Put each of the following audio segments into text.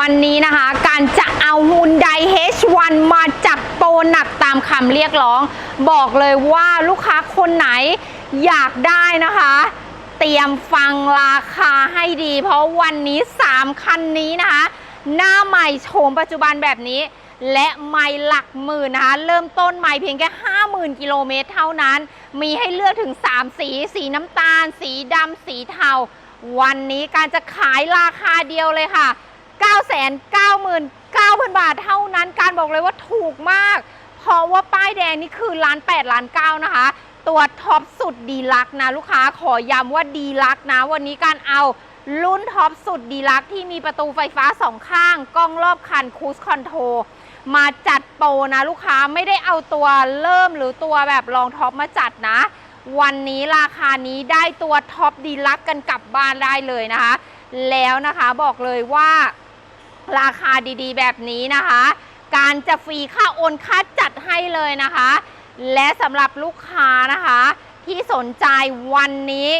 วันนี้นะคะ การจะเอาฮุนได H1 มาจัดโปรหนักตามคำเรียกร้อง บอกเลยว่าลูกค้าคนไหนอยากได้นะคะ เตรียมฟังราคาให้ดี เพราะวันนี้ 3 คันนี้นะคะ หน้าใหม่โฉมปัจจุบันแบบนี้ และไม่หลักหมื่นนะคะ เริ่มต้นใหม่เพียงแค่ 50,000 กิโลเมตรเท่านั้น มีให้เลือกถึง 3 สี สีน้ำตาล สีดำสีเทาวันนี้การจะขายราคาเดียวเลยค่ะ 999,000 บาทเท่านั้นการบอกเลยว่าถูกมาก เพราะว่าป้ายแดงนี่คือล้าน8ล้าน9นะคะ ตัวท็อปสุดดีลักนะลูกค้าขอย้ำว่าดีลักนะ วันนี้การเอารุ่นท็อปสุดดีลักที่มีประตูไฟฟ้าสองข้างกล้องรอบคันคูสคอนโทรมาจัดโปรนะลูกค้าไม่ได้เอาตัวเริ่มหรือตัวแบบรองท็อปมาจัดนะ วันนี้ราคานี้ได้ตัวท็อปดีลักกันกลับบ้านได้เลยนะคะ แล้วนะคะบอกเลยว่า ราคาดีๆ แบบนี้นะคะ การจะฟรีค่าโอนค่าจัดให้เลยนะคะ และสำหรับลูกค้านะคะ ที่สนใจวันนี้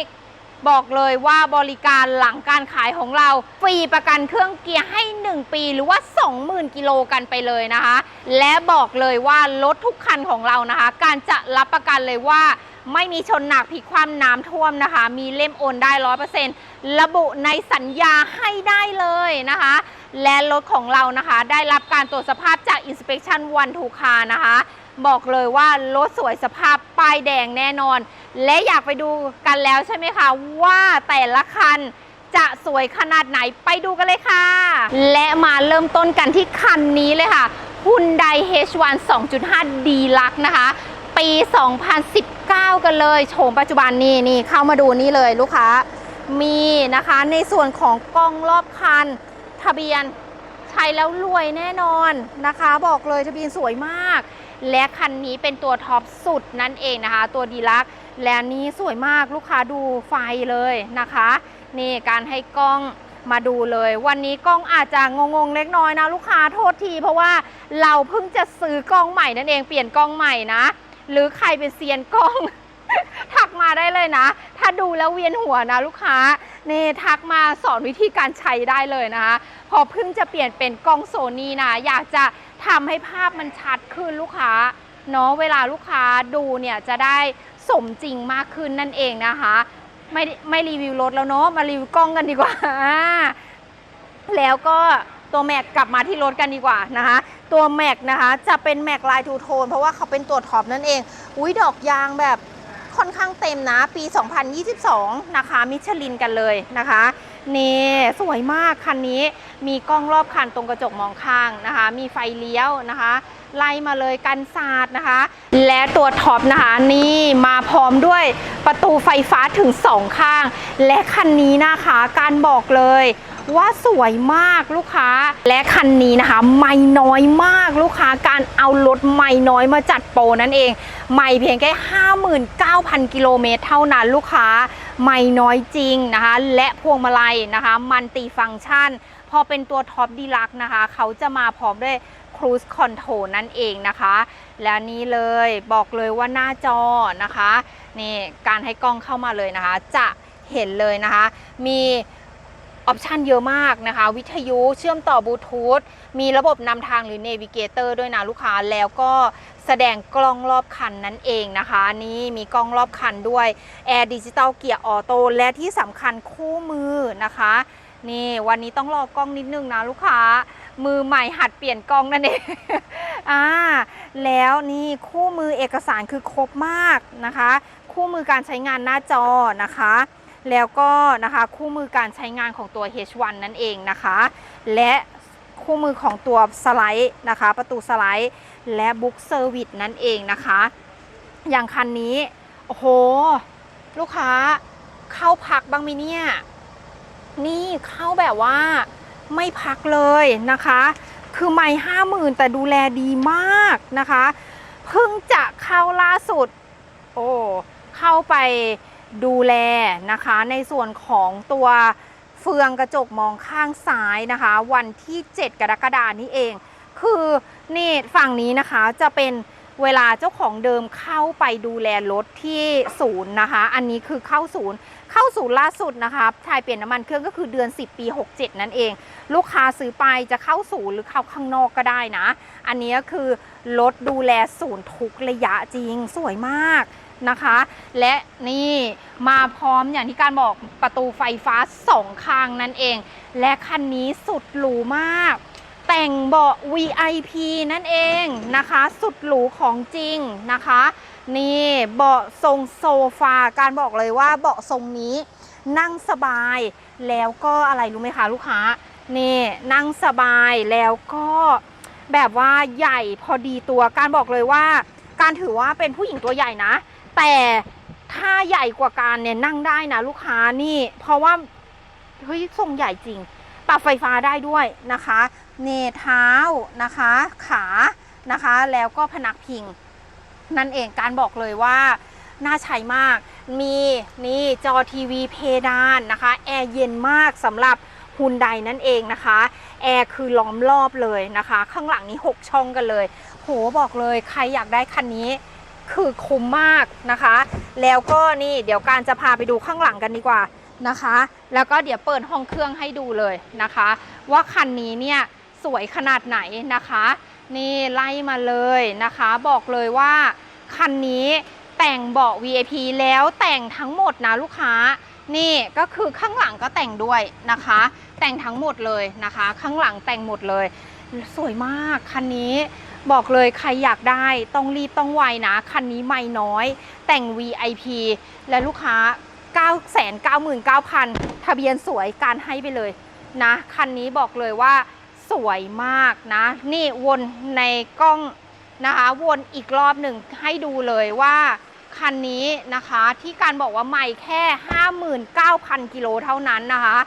บอกเลยว่าบริการหลังการขายของเรา ฟรีประกันเครื่องเกียร์ให้ 1 ปีหรือว่า 20,000 กิโลกันไปเลยนะคะ และบอกเลยว่ารถทุกคันของเรานะคะ การจะรับประกันเลยว่า ไม่มีชนหนักพลิกความน้ำท่วมนะคะ มีเล่มโอนได้ร้อยเปอร์เซ็นต์ระบุในสัญญาให้ได้เลยนะคะ และรถของเรานะคะ ได้รับการตรวจสภาพจาก Inspection One to Car นะคะ บอกเลยว่ารถสวยสภาพป้ายแดงแน่นอน และอยากไปดูกันแล้วใช่ไหมคะว่าแต่ละคันจะสวยขนาดไหนไปดูกันเลยค่ะ และมาเริ่มต้นกันที่คันนี้เลยค่ะ Hyundai H1 2.5 D-Lux นะคะ ปี 2019 กันเลยโฉมปัจจุบันนี่นี่เข้ามาดูนี่เลยลูกค้า มีนะคะในส่วนของกล้องรอบคัน ทะเบียนใช้แล้วรวยแน่นอนนะคะ บอกเลยทะเบียนสวยมาก และคันนี้เป็นตัวท็อปสุดนั่นเองนะคะ ตัวดีลักและนี้สวยมากลูกค้าดูไฟเลยนะคะ นี่การให้กล้องมาดูเลย วันนี้กล้องอาจจะงงๆเล็กน้อยนะลูกค้าโทษที เพราะว่าเราเพิ่งจะซื้อกล้องใหม่นั่นเองเปลี่ยนกล้องใหม่นะ หรือใครเป็นเซียนกล้อง ทักมาได้เลยนะ ถ้าดูแล้วเวียนหัวนะลูกค้านี่ทักมาสอนวิธีการใช้ได้เลยนะคะ พอเพิ่งจะเปลี่ยนเป็นกล้องโซนี่นะ อยากจะทำให้ภาพมันชัดขึ้นลูกค้าเนาะเวลาลูกค้าดูเนี่ยจะได้สมจริงมากขึ้นนั่นเองนะคะ ไม่ไม่รีวิวรถแล้วเนาะมารีวิวกล้องกันดีกว่า แล้วก็ ตัวแม็กกลับมาที่รถกันดีกว่านะคะ ตัวแม็กนะคะจะเป็นแม็กลายทูโทนเพราะว่าเขาเป็นตัวท็อปนั่นเอง อุ้ยดอกยางแบบค่อนข้างเต็มนะ ปี 2022 นะคะ มิชลินกันเลยนะคะ นี่ สวยมากคันนี้มีกล้องรอบคันตรงกระจกมองข้างนะคะ มีไฟเลี้ยวนะคะ ไล่มาเลยกันศาสตร์นะคะ และตัวท็อปนะคะ นี่มาพร้อมด้วยประตูไฟฟ้าถึง 2 ข้าง และคันนี้นะคะ การบอกเลย ว่าสวยมากลูกค้า และคันนี้นะคะ ไม่น้อยมากลูกค้าการเอารถไม่น้อยมาจัดโปรนั่นเอง ไม่เพียงแค่ 59,000 กิโลเมตรเท่านั้นลูกค้า ไม่น้อยจริงนะคะ และพวงมาลัยนะคะ มันติฟังก์ชัน พอเป็นตัวท็อปดีลักนะคะ เขาจะมาพร้อมด้วย Cruise Control นั่นเองนะคะ และนี่เลยบอกเลยว่าหน้าจอนะคะนี่การให้กล้องเข้ามาเลยนะคะ จะเห็นเลยนะคะ มี ออปชันเยอะมากนะคะ วิทยุเชื่อมต่อบลูทูธมีระบบนำทางหรือ Navigator ด้วยนะลูกค้าแล้วก็แสดงกล้องรอบคันนั่นเองนะคะ นี่มีกล้องรอบคันด้วย Air Digital Gear Auto และที่สำคัญคู่มือนะคะนี่วันนี้ต้องรอกล้องนิดนึงนะลูกค้า มือใหม่หัดเปลี่ยนกล้องนั่นเองอ่าแล้วนี่คู่มือเอกสารคือครบมากนะคะ คู่มือการใช้งานหน้าจอนะคะ แล้วก็นะคะคู่มือการใช้งานของตัว H1 นั่นเองนะคะ และคู่มือของตัวสไลด์นะคะ ประตูสไลด์ และบุ๊กเซอร์วิสนั่นเองนะคะ อย่างคันนี้ โอ้โห ลูกค้าเข้าพักบ้างไหมเนี่ย นี่เข้าแบบว่าไม่พักเลยนะคะ คือไม่ห้าหมื่นแต่ดูแลดีมากนะคะ เพิ่งจะเข้าล่าสุด โอ้ เข้าไป ดูแลนะคะ ในส่วนของตัวเฟืองกระจกมองข้างซ้ายนะคะ วันที่ 7 กรกฎานี้เอง คือนี่ฝั่งนี้นะคะจะเป็นเวลาเจ้าของเดิมเข้าไปดูแลรถที่ศูนย์นะคะ อันนี้คือเข้าศูนย์ เข้าศูนย์ล่าสุดนะคะชายเปลี่ยนน้ำมันเครื่องก็คือเดือน 10 ปี 67 นั่นเอง ลูกค้าซื้อไปจะเข้าศูนย์หรือเข้าข้างนอกก็ได้นะ อันนี้ก็คือรถดูแลศูนย์ทุกระยะจริงสวยมาก นะคะ และนี่มาพร้อมอย่างที่การบอกประตูไฟฟ้าสองข้างนั่นเอง และคันนี้สุดหรูมาก แต่งเบาะ VIP นั่นเองนะคะ สุดหรูของจริงนะคะ นี่เบาะทรงโซฟาการบอกเลยว่าเบาะทรงนี้นั่งสบายแล้วก็อะไรรู้ไหมคะลูกค้านี่นั่งสบายแล้วก็แบบว่าใหญ่พอดีตัวการบอกเลยว่า การถือว่าเป็นผู้หญิงตัวใหญ่นะ แต่ถ้าใหญ่กว่าการเนี่ยนั่งได้นะลูกค้านี่ เพราะว่าเฮ้ยทรงใหญ่จริง ปรับไฟฟ้าได้ด้วยนะคะเนเท้านะคะ ขานะคะ แล้วก็พนักพิง นั่นเองการบอกเลยว่าน่าใช้มาก มีนี่จอทีวีเพดานนะคะ แอร์เย็นมากสำหรับฮุนไดนั่นเองนะคะ แอร์คือล้อมรอบเลยนะคะ ข้างหลังนี้ 6 ช่องกันเลย โหบอกเลยใครอยากได้คันนี้ คือคุ้มมากนะคะ แล้วก็นี่เดี๋ยวการจะพาไปดูข้างหลังกันดีกว่านะคะ แล้วก็เดี๋ยวเปิดห้องเครื่องให้ดูเลยนะคะ ว่าคันนี้เนี่ยสวยขนาดไหนนะคะ นี่ไล่มาเลยนะคะ บอกเลยว่าคันนี้แต่งเบาะ VIP แล้วแต่งทั้งหมดนะลูกค้านี่ก็คือข้างหลังก็แต่งด้วยนะคะ แต่งทั้งหมดเลยนะคะ ข้างหลังแต่งหมดเลย สวยมากคันนี้ บอกเลยใครอยากได้ต้องรีบต้องไวนะ คันนี้ไม่น้อย แต่ง VIP และลูกค้า 999,000 ทะเบียนสวยการให้ไปเลยนะ คันนี้บอกเลยว่าสวยมากนะ นี่วนในกล้องนะคะวนอีกรอบหนึ่งให้ดูเลยว่าคันนี้นะคะที่การบอกว่าใหม่แค่ 59,000 กิโลเท่านั้นนะคะ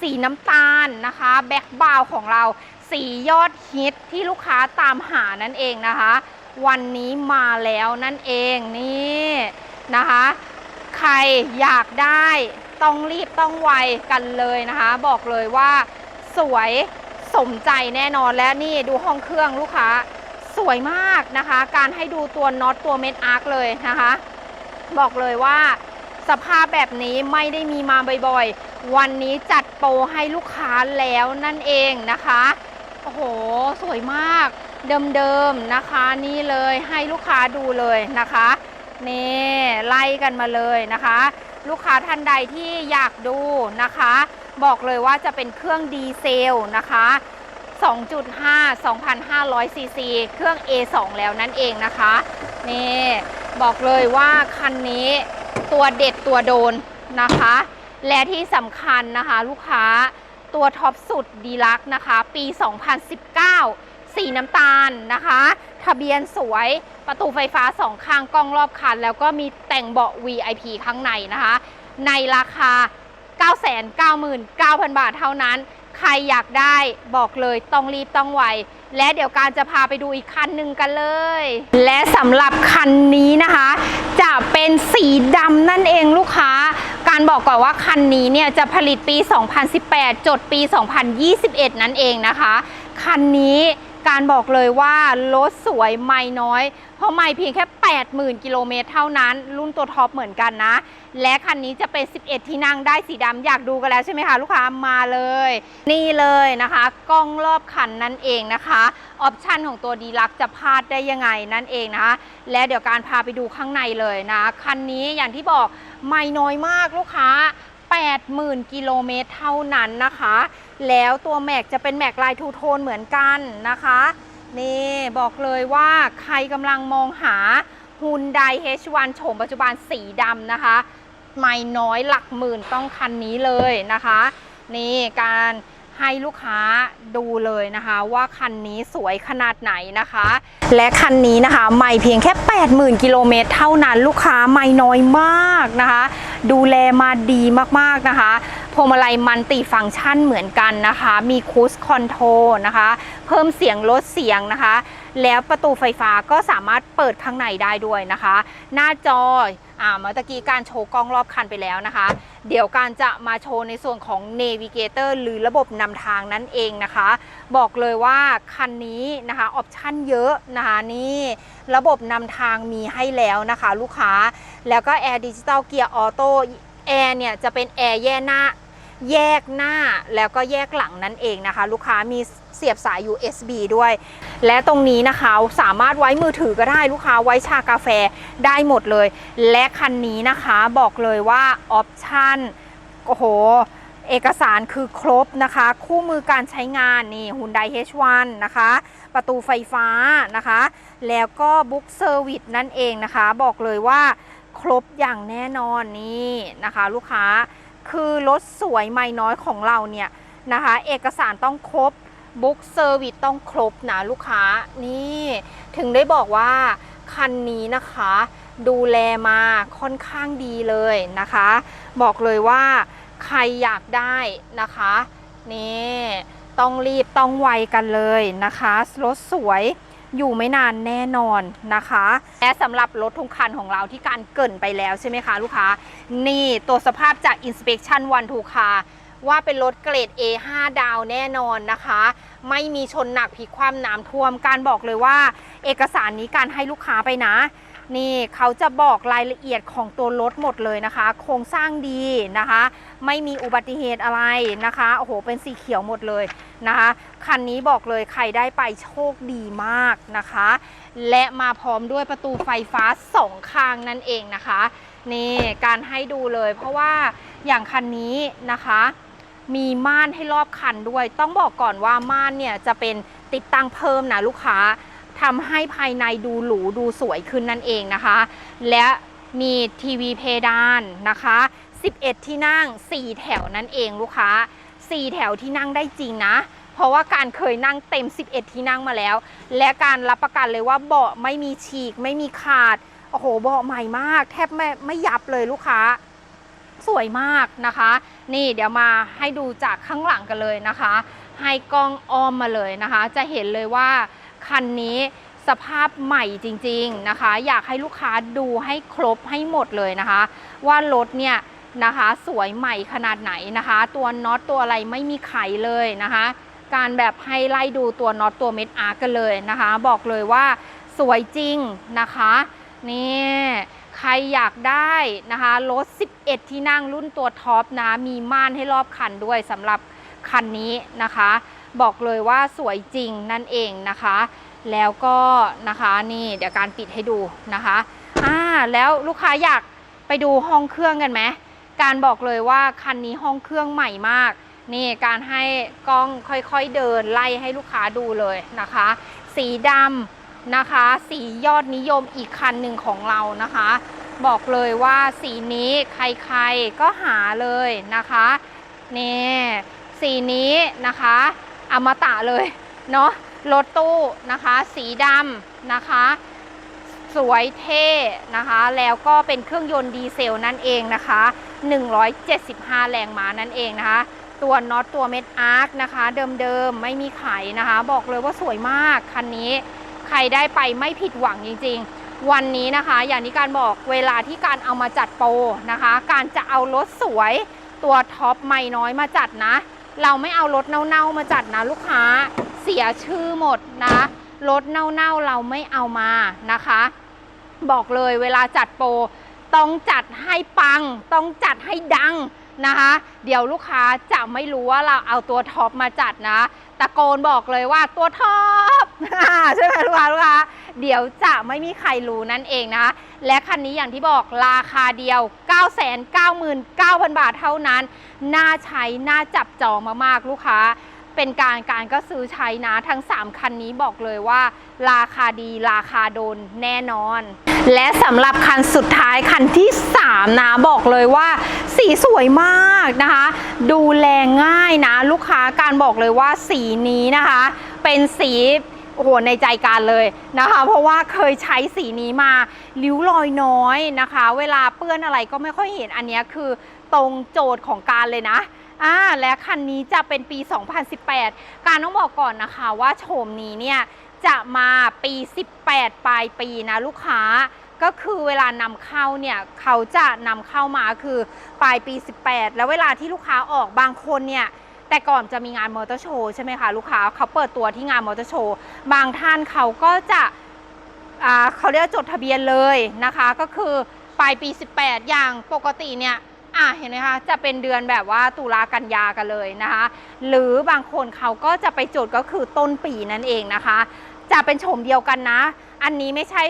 สีน้ำตาลนะคะ แบ็คบาวของเรา สียอดฮิตที่ลูกค้าตามหานั่นเองนะคะ วันนี้มาแล้วนั่นเองนี่นะคะ ใครอยากได้ต้องรีบต้องไวกันเลยนะคะ บอกเลยว่าสวยสมใจแน่นอนและนี่ดูห้องเครื่องลูกค้าสวยมากนะคะ การให้ดูตัวน็อตตัวเม็ดอาร์คเลยนะคะ บอกเลยว่าสภาพแบบนี้ไม่ได้มีมาบ่อยๆ วันนี้จัดโปรให้ลูกค้าแล้วนั่นเองนะคะ โอ้โห สวยมาก เดิมๆนะคะ นี่เลยให้ลูกค้าดูเลยนะคะ นี่ไล่กันมาเลยนะคะ ลูกค้าท่านใดที่อยากดูนะคะ บอกเลยว่าจะเป็นเครื่องดีเซลนะคะ2.5 2,500 ซีซี เครื่อง A2 แล้วนั่นเองนะคะ นี่ บอกเลยว่าคันนี้ตัวเด็ดตัวโดนนะคะ และที่สำคัญนะคะ ลูกค้า ตัวท็อปสุดดีลักนะคะ ปี 2019 สีน้ำตาลนะคะ ทะเบียนสวยประตูไฟฟ้าสองข้างกล้องรอบคัน แล้วก็มีแต่งเบาะ VIP ข้างในนะคะ ในราคา 999,000 บาทเท่านั้น ใครอยากได้บอกเลยต้องรีบต้องไวและเดี๋ยวการจะพาไปดูอีกคันหนึ่งกันเลย และสำหรับคันนี้นะคะ จะเป็นสีดำนั่นเองลูกค้า การบอกก่อนว่าคันนี้เนี่ยจะผลิตปี 2018 จดปี 2021 นั่นเองนะคะ คันนี้ การบอกเลยว่ารถสวยไม่น้อย เพราะไม่เพียงแค่ 80,000 กิโลเมตรเท่านั้น รุ่นตัวท็อปเหมือนกันนะ และคันนี้จะเป็น 11 ที่นั่งได้สีดำอยากดูกันแล้วใช่ไหมคะลูกค้ามาเลย นี่เลยนะคะ กล้องรอบคันนั่นเองนะคะออปชันของตัวดีลักจะพลาดได้ยังไงนั่นเองนะคะ และเดี๋ยวการพาไปดูข้างในเลยนะ คันนี้อย่างที่บอกไม่น้อยมากลูกค้า 80,000 กิโลเมตรเท่านั้นนะคะ แล้วตัวแม็กจะเป็นแม็กลายทูโทนเหมือนกันนะคะนี่บอกเลยว่าใครกำลังมองหาฮุนได H1 โฉมปัจจุบันสีดำนะคะ ไม่น้อยหลักหมื่นต้องคันนี้เลยนะคะ นี่การ ให้ลูกค้าดูเลยนะคะว่าคันนี้สวยขนาดไหนนะคะ และคันนี้นะคะ ไม่เพียงแค่ 80,000 กิโลเมตรเท่านั้นลูกค้าไม่น้อยมากนะคะ ดูแลมาดีมากๆนะคะ พวงมาลัยมันติฟังก์ชันเหมือนกันนะคะ มีคูสคอนโทรนะคะ เพิ่มเสียงลดเสียงนะคะ แล้วประตูไฟฟ้าก็สามารถเปิดข้างในได้ด้วยนะคะ หน้าจออ่าเมื่อตะกี้การโชว์กล้องรอบคันไปแล้วนะคะ เดี๋ยวการจะมาโชว์ในส่วนของ Navigator หรือระบบนำทางนั่นเองนะคะ บอกเลยว่าคันนี้นะคะออปชั่นเยอะนะคะนี่ระบบนำทางมีให้แล้วนะคะ ลูกค้าแล้วก็แอร์ดิจิตอลเกียร์ออโต้แอร์เนี่ยจะเป็นแอร์แยกหน้า แยกหน้าแล้วก็แยกหลังนั่นเองนะคะ ลูกค้ามีเสียบสาย USB ด้วย และตรงนี้นะคะสามารถไว้มือถือก็ได้ลูกค้าไว้ชากาแฟได้หมดเลย และคันนี้นะคะบอกเลยว่าออปชั่นโอ้โหเอกสารคือครบนะคะ คู่มือการใช้งานนี่ Hyundai H1 นะคะ ประตูไฟฟ้านะคะ แล้วก็บุ๊กเซอร์วิสนั่นเองนะคะ บอกเลยว่าครบอย่างแน่นอนนี่นะคะ ลูกค้า คือรถสวยไม่น้อยของเราเนี่ยนะคะ เอกสารต้องครบบุ๊กเซอร์วิสต้องครบนะลูกค้านี่ถึงได้บอกว่าคันนี้นะคะ ดูแลมาค่อนข้างดีเลยนะคะ บอกเลยว่าใครอยากได้นะคะนี่ต้องรีบต้องไวกันเลยนะคะ รถสวย อยู่ไม่นานแน่นอนนะคะและสำหรับรถทุกคันของเราที่การเกินไปแล้วใช่ไหมคะลูกค้า นี่ตัวสภาพจาก Inspection One to Car ว่าเป็นรถเกรด A5 ดาวแน่นอนนะคะ ไม่มีชนหนักผิดความน้ำท่วม การบอกเลยว่า เอกสารนี้การให้ลูกค้าไปนะ นี่เขาจะบอกรายละเอียดของตัวรถหมดเลยนะคะ โครงสร้างดีนะคะ ไม่มีอุบัติเหตุอะไรนะคะโอ้โหเป็นสีเขียวหมดเลยนะคะคันนี้บอกเลยใครได้ไปโชคดีมากนะคะ และมาพร้อมด้วยประตูไฟฟ้าสองข้างนั่นเองนะคะนี่การให้ดูเลย เพราะว่าอย่างคันนี้นะคะมีม่านให้รอบคันด้วย ต้องบอกก่อนว่าม่านเนี่ยจะเป็นติดตั้งเพิ่มนะลูกค้า ทำให้ภายในดูหรูดูสวยขึ้นนั่นเองนะคะ และมีทีวีเพดานนะคะ 11 ที่นั่ง 4 แถวนั่นเองลูกค้า 4 แถวที่นั่งได้จริงนะ เพราะว่าการเคยนั่งเต็ม 11 ที่นั่งมาแล้ว และการรับประกันเลยว่าเบาะไม่มีฉีก ไม่มีขาด โอ้โห เบาะใหม่มาก แทบไม่ไม่ยับเลยลูกค้า สวยมากนะคะ นี่เดี๋ยวมาให้ดูจากข้างหลังกันเลยนะคะ ให้กล้องอ้อมมาเลยนะคะ จะเห็นเลยว่า คันนี้สภาพใหม่จริงๆนะคะ อยากให้ลูกค้าดูให้ครบให้หมดเลยนะคะ ว่ารถเนี่ยนะคะสวยใหม่ขนาดไหนนะคะ ตัวน็อตตัวอะไรไม่มีไขเลยนะคะ การแบบให้ไล่ดูตัวน็อตตัวเม็ดอาร์กันเลยนะคะ บอกเลยว่าสวยจริงนะคะนี่ใครอยากได้นะคะรถ 11 ที่นั่งรุ่นตัวท็อปนะมีม่านให้รอบคันด้วยสำหรับคันนี้นะคะ บอกเลยว่าสวยจริงนั่นเองนะคะ แล้วก็นะคะนี่เดี๋ยวการปิดให้ดูนะคะอ่าแล้วลูกค้าอยากไปดูห้องเครื่องกันไหมการบอกเลยว่าคันนี้ห้องเครื่องใหม่มาก นี่การให้กล้องค่อยๆเดินไล่ให้ลูกค้าดูเลยนะคะ สีดำนะคะ สียอดนิยมอีกคันหนึ่งของเรานะคะ บอกเลยว่าสีนี้ใครๆก็หาเลยนะคะนี่สีนี้นะคะ อมตะเลยเนาะรถตู้นะคะ สีดำนะคะ สวยเท่นะคะ แล้วก็เป็นเครื่องยนต์ดีเซลนั่นเองนะคะ 175 แรงม้านั่นเองนะคะ ตัวน็อตตัวเม็ดอาร์คนะคะ เดิมๆ ไม่มีไขนะคะ บอกเลยว่าสวยมากคันนี้ ใครได้ไปไม่ผิดหวังจริงๆ วันนี้นะคะ อย่างที่การบอกเวลาที่การเอามาจัดโปรนะคะ การจะเอารถสวยตัวท็อปไม่น้อยมาจัดนะ เราไม่เอารถเน่าๆมาจัดนะลูกค้าเสียชื่อหมดนะรถเน่าๆเราไม่เอามานะคะ บอกเลยเวลาจัดโปรต้องจัดให้ปัง ต้องจัดให้ดังนะคะ เดี๋ยวลูกค้าจะไม่รู้ว่าเราเอาตัวท็อปมาจัดนะ ตะโกนบอกเลยว่าตัวท็อปใช่ไหมลูกค้าลูกค้า เดี๋ยวจะไม่มีใครรู้นั่นเองนะคะ และคันนี้อย่างที่บอกราคาเดียว 999,000 บาทเท่านั้น น่าใช้ น่าจับจองมากๆลูกค้า เป็นการการก็ซื้อใช้นะทั้ง 3 คันนี้บอกเลยว่า ราคาดีราคาโดนแน่นอน และสำหรับคันสุดท้ายคันที่ 3 นะบอกเลยว่าสีสวยมากนะคะ ดูแลง่ายนะ ลูกค้าการบอกเลยว่าสีนี้นะคะ เป็นสี โอ้โหในใจการเลยนะคะ เพราะว่าเคยใช้สีนี้มาริ้วรอยน้อยนะคะ เวลาเปื้อนอะไรก็ไม่ค่อยเห็นอันนี้คือตรงโจทย์ของการเลยนะอ่าและคันนี้จะเป็นปี 2018 การต้องบอกก่อนนะคะว่าโฉมนี้เนี่ยจะมาปี 18 ปลายปีนะลูกค้าก็คือเวลานำเข้าเนี่ยเขาจะนำเข้ามาคือปลายปี 18 แล้วเวลาที่ลูกค้าออกบางคนเนี่ย แต่ก่อนจะมีงานมอเตอร์โชว์ใช่ไหมคะลูกค้าเขาเปิดตัวที่งานมอเตอร์โชว์บางท่านเขาก็จะเขาเรียกจดทะเบียนเลยนะคะ ก็คือปลายปี 18 อย่างปกติเนี่ยอะเห็นไหมคะจะเป็นเดือนแบบว่าตุลากันยากันเลยนะคะ หรือบางคนเขาก็จะไปจดก็คือต้นปีนั่นเองนะคะ จะเป็นโฉมเดียวกันนะ อันนี้ไม่ใช่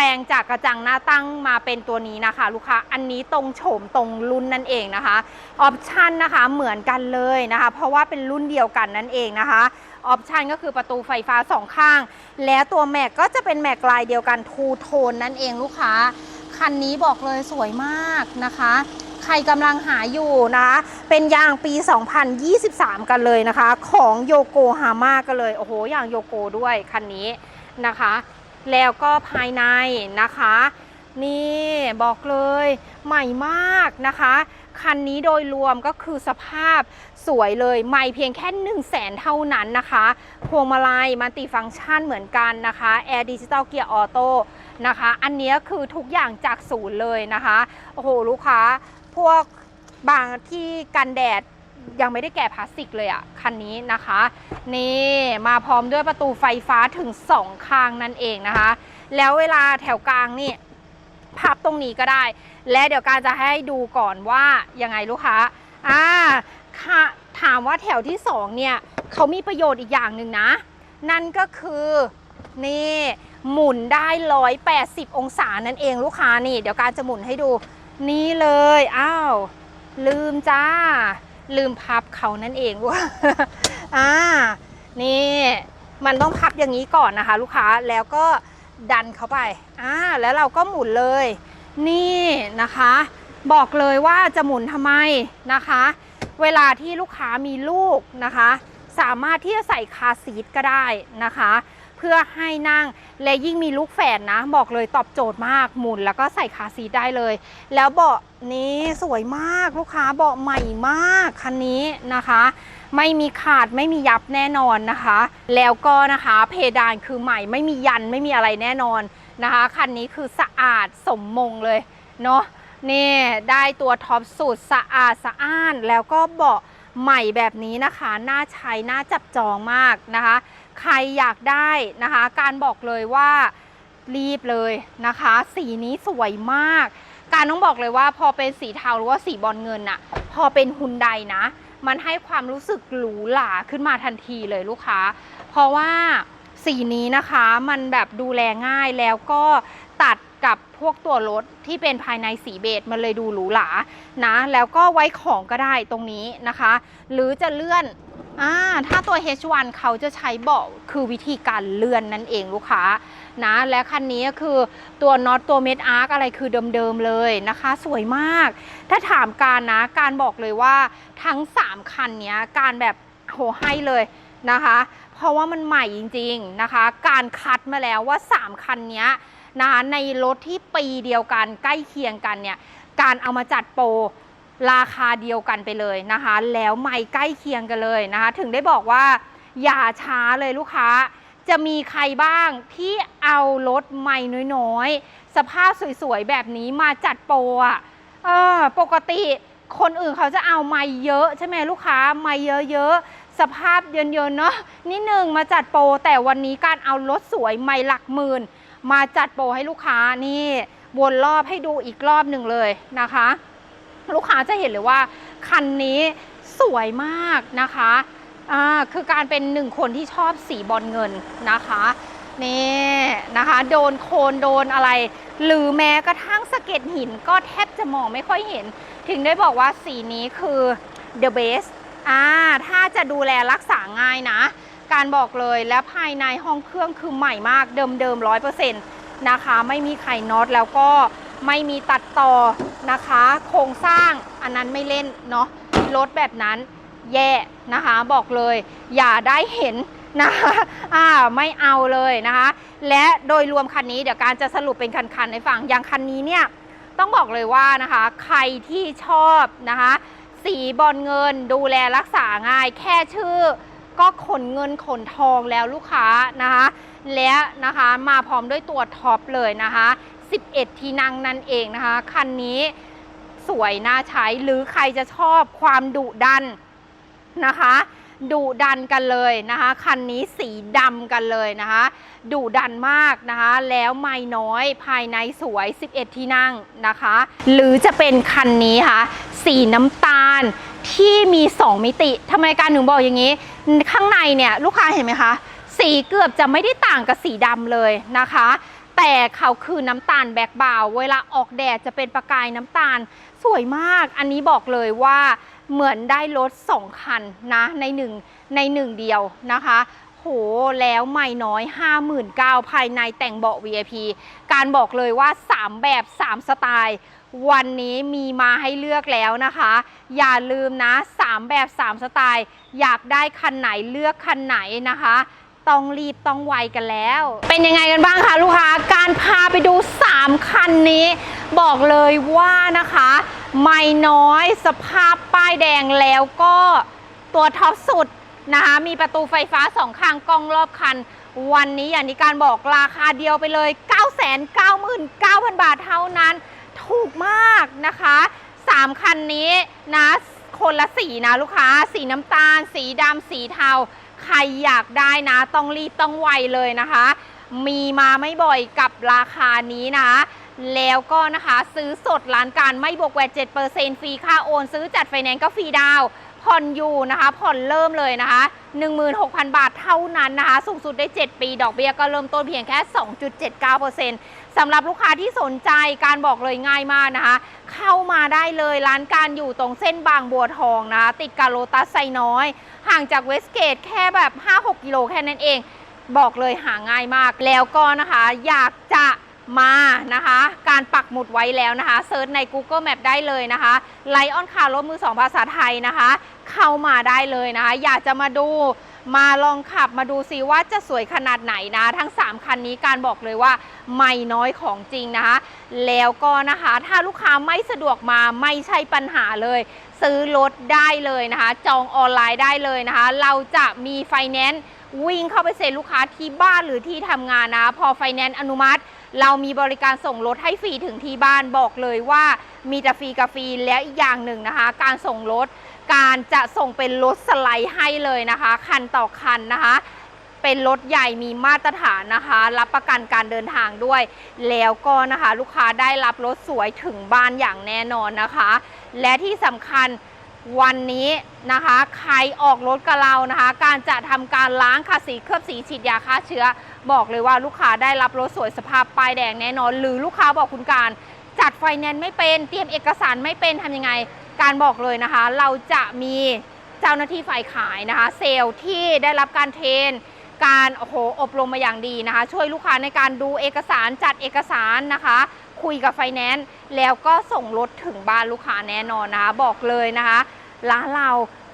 ลงจากกระจังหน้าตั้งมาเป็นตัวนี้นะคะลูกค้าอันนี้ตรงโฉมตรงรุ่นนั่นเองนะคะออปชันนะคะเหมือนกันเลยนะคะ เพราะว่าเป็นรุ่นเดียวกันนั่นเองนะคะออปชันก็คือประตูไฟฟ้าสองข้าง แล้วตัวแม็กก็จะเป็นแม็กลายเดียวกันทูโทนนั่นเองลูกค้า คันนี้บอกเลยสวยมากนะคะ ใครกำลังหาอยู่นะคะเป็นยางปี 2023 กันเลยนะคะ ของโยโกฮาม่ากันเลย โอ้โห อย่างโยโกด้วยคันนี้นะคะ แล้วก็ภายในนะคะ นี่บอกเลยใหม่มากนะคะ คันนี้โดยรวมก็คือสภาพสวยเลยใหม่เพียงแค่ 1 0 0 0 0แสนเท่านั้นนะคะพวงมาลัยมัลติฟังก์ชันเหมือนกันนะคะแอร์ดิจิตอลเกียร์ออโต้นะคะ อันนี้คือทุกอย่างจากศูนย์เลยนะคะ โอ้โห ลูกค้า พวกบางที่กันแดด ยังไม่ได้แกะพลาสติกเลยอะ่ะคันนี้นะคะ นี่มาพร้อมด้วยประตูไฟฟ้าถึง 2 ข้างนั่นเองนะคะ แล้วเวลาแถวกลางนี่พับตรงนี้ก็ได้ และเดี๋ยวการจะให้ดูก่อนว่ายังไงลูกค้าอ่าถามว่าแถวที่ 2 เนี่ยเขามีประโยชน์อีกอย่างหนึ่งนะ นั่นก็คือนี่หมุนได้ 180 องศานั่นเองลูกค้านี่ เดี๋ยวการจะหมุนให้ดู นี่เลย อ้าว ลืมจ้า ลืมพับเขานั่นเองว่าอ่า นี่มันต้องพับอย่างนี้ก่อนนะคะ ลูกค้าแล้วก็ดันเข้าไปอ่าแล้วเราก็หมุนเลย นี่นะคะ บอกเลยว่าจะหมุนทำไมนะคะ เวลาที่ลูกค้ามีลูกนะคะ สามารถที่จะใส่คาซีทก็ได้นะคะ เพื่อให้นั่ง และยิ่งมีลูกแฝดนะ บอกเลยตอบโจทย์มากหมุนแล้วก็ใส่คาซีได้เลย แล้วเบาะนี้สวยมากลูกค้าเบาะใหม่มากคันนี้นะคะ ไม่มีขาดไม่มียับแน่นอนนะคะ แล้วก็นะคะเพดานคือใหม่ไม่มียันไม่มีอะไรแน่นอนนะคะคันนี้คือสะอาดสมมงเลยเนาะนี่ได้ตัวท็อปสุดสะอาดสะอ้าน แล้วก็เบาะใหม่แบบนี้นะคะ น่าใช้ น่าจับจองมากนะคะ ใครอยากได้นะคะ การบอกเลยว่ารีบเลยนะคะ สีนี้สวยมาก การต้องบอกเลยว่าพอเป็นสีเทาหรือว่าสีบอลเงินอะพอเป็นฮุนไดนะ มันให้ความรู้สึกหรูหราขึ้นมาทันทีเลยลูกค้า เพราะว่าสีนี้นะคะมันแบบดูแลง่ายแล้วก็ตัดกับพวกตัวรถที่เป็นภายในสีเบจมันเลยดูหรูหรานะ แล้วก็ไว้ของก็ได้ตรงนี้นะคะ หรือจะเลื่อน อ่าถ้าตัว H1 เขาจะใช้เบาะคือวิธีการเลื่อนนั่นเองลูกค้านะและคันนี้ก็คือตัวน็อตตัวเม็ดอาร์คอะไรคือเดิมๆเลยนะคะ สวยมาก ถ้าถามการนะการบอกเลยว่าทั้ง 3 คันนี้การแบบโหให้เลยนะคะ เพราะว่ามันใหม่จริงๆนะคะ การคัดมาแล้วว่า 3 คันนี้นะะในรถที่ปีเดียวกันใกล้เคียงกันเนี่ยการเอามาจัดโปร ราคาเดียวกันไปเลยนะคะ แล้วไม่ใกล้เคียงกันเลยนะคะ ถึงได้บอกว่าอย่าช้าเลยลูกค้า จะมีใครบ้างที่เอารถใหม่น้อยๆ สภาพสวยๆ แบบนี้มาจัดโปรอะเออปกติคนอื่นเขาจะเอาไม่เยอะใช่ไหมลูกค้าไม่เยอะๆ สภาพเยินๆเนาะนิดหนึ่งมาจัดโปรแต่วันนี้การเอารถสวยไม่หลักหมื่น มาจัดโปรให้ลูกค้านี่วนรอบให้ดูอีกรอบหนึ่งเลยนะคะ ลูกค้าจะเห็นเลยว่า คันนี้สวยมากนะคะอ่าคือการเป็นหนึ่งคนที่ชอบสีบอลเงินนะคะนี่นะคะ โดนโคลนโดนอะไร หรือแม้กระทั่งสะเก็ดหินก็แทบจะมองไม่ค่อยเห็น ถึงได้บอกว่าสีนี้คือ the best อ่าถ้าจะดูแลรักษาง่ายนะ การบอกเลยและภายในห้องเครื่องคือใหม่มากเดิมเดิมร้อยเปอร์เซ็นต์นะคะ ไม่มีไข่น็อตแล้วก็ไม่มีตัดต่อ นะคะ โครงสร้างอันนั้นไม่เล่นเนาะรถแบบนั้นแย่นะคะบอกเลย อย่าได้เห็นนะคะอ่าไม่เอาเลยนะคะ และโดยรวมคันนี้เดี๋ยวการจะสรุปเป็นคันๆให้ฟังอย่างคันนี้เนี่ยต้องบอกเลยว่านะคะ ใครที่ชอบนะคะ สีบอลเงินดูแลรักษาง่าย แค่ชื่อก็ขนเงินขนทองแล้วลูกค้านะคะ และนะคะมาพร้อมด้วยตัวท็อปเลยนะคะ 11 ที่นั่งนั่นเองนะคะ คันนี้สวยน่าใช้หรือใครจะชอบความดุดันนะคะดุดันกันเลยนะคะ คันนี้สีดำกันเลยนะคะดุดันมากนะคะ แล้วไม่น้อยภายในสวย 11 ที่นั่งนะคะ หรือจะเป็นคันนี้ค่ะสีน้ำตาลที่มี 2 มิติทำไมการถึงบอกอย่างนี้ ข้างในเนี่ยลูกค้าเห็นไหมคะ สีเกือบจะไม่ได้ต่างกับสีดำเลยนะคะ แต่เขาคือน้ำตาลแบล็คบาวเวลาออกแดดจะเป็นประกายน้ำตาลสวยมาก อันนี้บอกเลยว่าเหมือนได้รถ2คันนะในหนึ่งในหนึ่งเดียวนะคะโหแล้วไม่น้อย 59,000ภายในแต่งเบาะ VIP การบอกเลยว่า 3 แบบ 3 สไตล์ วันนี้มีมาให้เลือกแล้วนะคะ อย่าลืมนะ 3 แบบ 3 สไตล์ อยากได้คันไหนเลือกคันไหนนะคะ ต้องรีบต้องไวกันแล้ว เป็นยังไงกันบ้างคะลูกค้าการพาไปดู 3 คันนี้ บอกเลยว่านะคะ ไม่น้อยสภาพป้ายแดงแล้วก็ตัวท็อปสุดนะคะมีประตูไฟฟ้าสองข้างกล้องรอบคัน วันนี้อย่างที่การบอกราคาเดียวไปเลย 999,000 บาทเท่านั้น ถูกมากนะคะ 3 คันนี้นะคนละสีนะลูกค้า สีน้ำตาล สีดำสีเทา รอยากได้นะ ต้องรีบต้องไวเลยนะคะ มีมาไม่บ่อยกับราคานี้นะแล้วก็นะคะซื้อสดร้านการไม่บวกแวด7%ฟรีค่าโอน ซื้อจัดไฟแนนซ์ก็ฟรีดาวผ่อนอยู่นะคะ ผ่อนเริ่มเลยนะคะ 16,000 บาทเท่านั้นนะคะ สูงสุดได้ 7 ปี ดอกเบี้ยก็เริ่มต้นเพียงแค่ 2.79%สำหรับลูกค้าที่สนใจการบอกเลยง่ายมากนะคะ เข้ามาได้เลยร้านการอยู่ตรงเส้นบางบัวทองนะ ติดกับโลตัสไซน้อย ห่างจากเวสเกตแค่แบบ 5-6 กิโลแค่นั้นเอง บอกเลยหาง่ายมากแล้วก็นะคะ อยากจะมานะคะ การปักหมุดไว้แล้วนะคะเซิร์ชใน Google Map ได้เลยนะคะไลออนคาร์รถมือสองภาษาไทยนะคะ เข้ามาได้เลยนะคะอยากจะมาดูมาลองขับมาดูซิว่าจะสวยขนาดไหนนะ ทั้ง 3 คันนี้การบอกเลยว่าไม่น้อยของจริงนะคะ แล้วก็นะคะถ้าลูกค้าไม่สะดวกมาไม่ใช่ปัญหาเลย ซื้อรถได้เลยนะคะ จองออนไลน์ได้เลยนะคะ เราจะมีไฟแนนซ์วิ่งเข้าไปเซ็นลูกค้าที่บ้านหรือที่ทำงานนะ พอไฟแนนซ์อนุมัติ เรามีบริการส่งรถให้ฟรีถึงที่บ้านบอกเลยว่ามีแต่ฟรีกับฟรีและอีกอย่างหนึ่งนะคะ การส่งรถ การจะส่งเป็นรถสไลด์ให้เลยนะคะ คันต่อคันนะคะ เป็นรถใหญ่มีมาตรฐานนะคะ รับประกันการเดินทางด้วย แล้วก็นะคะลูกค้าได้รับรถสวยถึงบ้านอย่างแน่นอนนะคะ และที่สำคัญวันนี้นะคะ ใครออกรถกับเรานะคะ การจะทำการล้างขัดสีเคลือบสีฉีดยาฆ่าเชื้อ บอกเลยว่าลูกค้าได้รับรถสวยสภาพป้ายแดงแน่นอน หรือลูกค้าบอกคุณการ จัดไฟแนนซ์ไม่เป็น เตรียมเอกสารไม่เป็นทำยังไง การบอกเลยนะคะ เราจะมีเจ้าหน้าที่ฝ่ายขายนะคะ เซลล์ที่ได้รับการเทรนการโอ้โหอบรมมาอย่างดีนะคะ ช่วยลูกค้าในการดูเอกสารจัดเอกสารนะคะ คุยกับไฟแนนซ์แล้วก็ส่งรถถึงบ้านลูกค้าแน่นอนนะคะ บอกเลยนะคะร้านเรา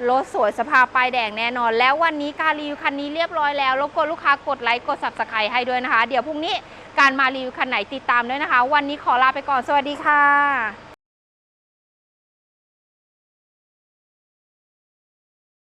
รถสวยสภาพป้ายแดงแน่นอน แล้ววันนี้การรีวิวคันนี้เรียบร้อยแล้วรบกวนลูกค้ากดไลค์กด subscribe ให้ด้วยนะคะ เดี๋ยวพรุ่งนี้การมารีวิวคันไหนติดตามด้วยนะคะ วันนี้ขอลาไปก่อนสวัสดีค่ะ